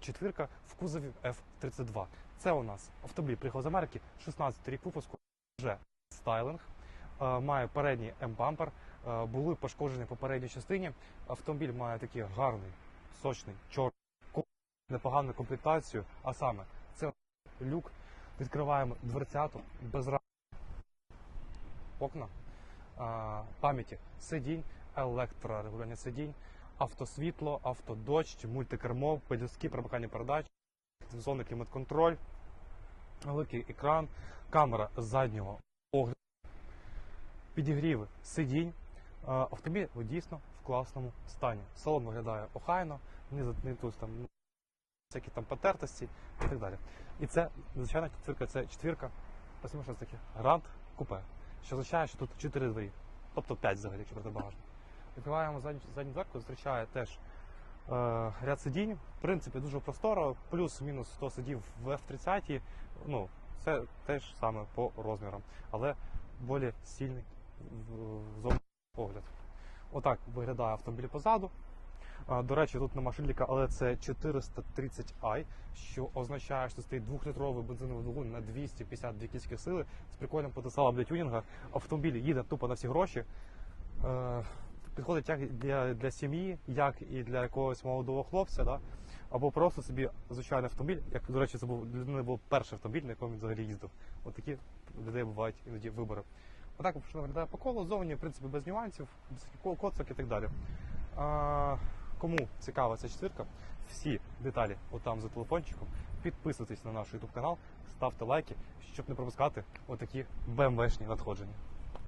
четвірка в кузові F32. Це у нас автомобіль приїхав Америки, 16 рік випуску, вже стайлинг, е, має передній М-бампер, е, були пошкоджені по передній частині. Автомобіль має такий гарний, сочний, чорний, непогану комплектацію, а саме це люк, відкриваємо дверцяту без окна, е, пам'яті сидінь, електрорегулювання сидінь, автосвітло, автодощ, мультикермо, пилюски, промикання передач, зонний клімат-контроль, великий екран, камера заднього огляду, підігріви сидінь. Е, Автомобіль дійсно в класному стані. Салон виглядає охайно, не тут там ну, всякі там потертості і так далі. І це, звичайно, четвірка, це четвірка, ось таке, грант купе, що означає, що тут 4 двері, тобто 5 взагалі, якщо брати багажник. Відкриваємо задню, задню дверку, зустрічає теж е, ряд сидінь. В принципі, дуже просторо, плюс-мінус 100 сидів в F30. Ну, це теж саме по розмірам, але більш сильний зовнішній погляд. Отак виглядає автомобіль позаду. До речі, тут нема шильдика, але це 430i, що означає, що стоїть 2-літровий бензиновий двигун на 252 кінські сили з прикольним потенціалом для тюнінга. Автомобіль їде тупо на всі гроші. Підходить як для, для сім'ї, як і для якогось молодого хлопця, да? або просто собі звичайний автомобіль. Як, до речі, це був для людини був перший автомобіль, на якому він взагалі їздив. От такі людей бувають іноді вибори. Отак що виглядає по колу, зовні, в принципі, без нюансів, без ко- коцок і так далі. А, кому цікава ця четвірка, всі деталі отам за телефончиком, підписуйтесь на наш YouTube канал, ставте лайки, щоб не пропускати отакі БМВшні надходження.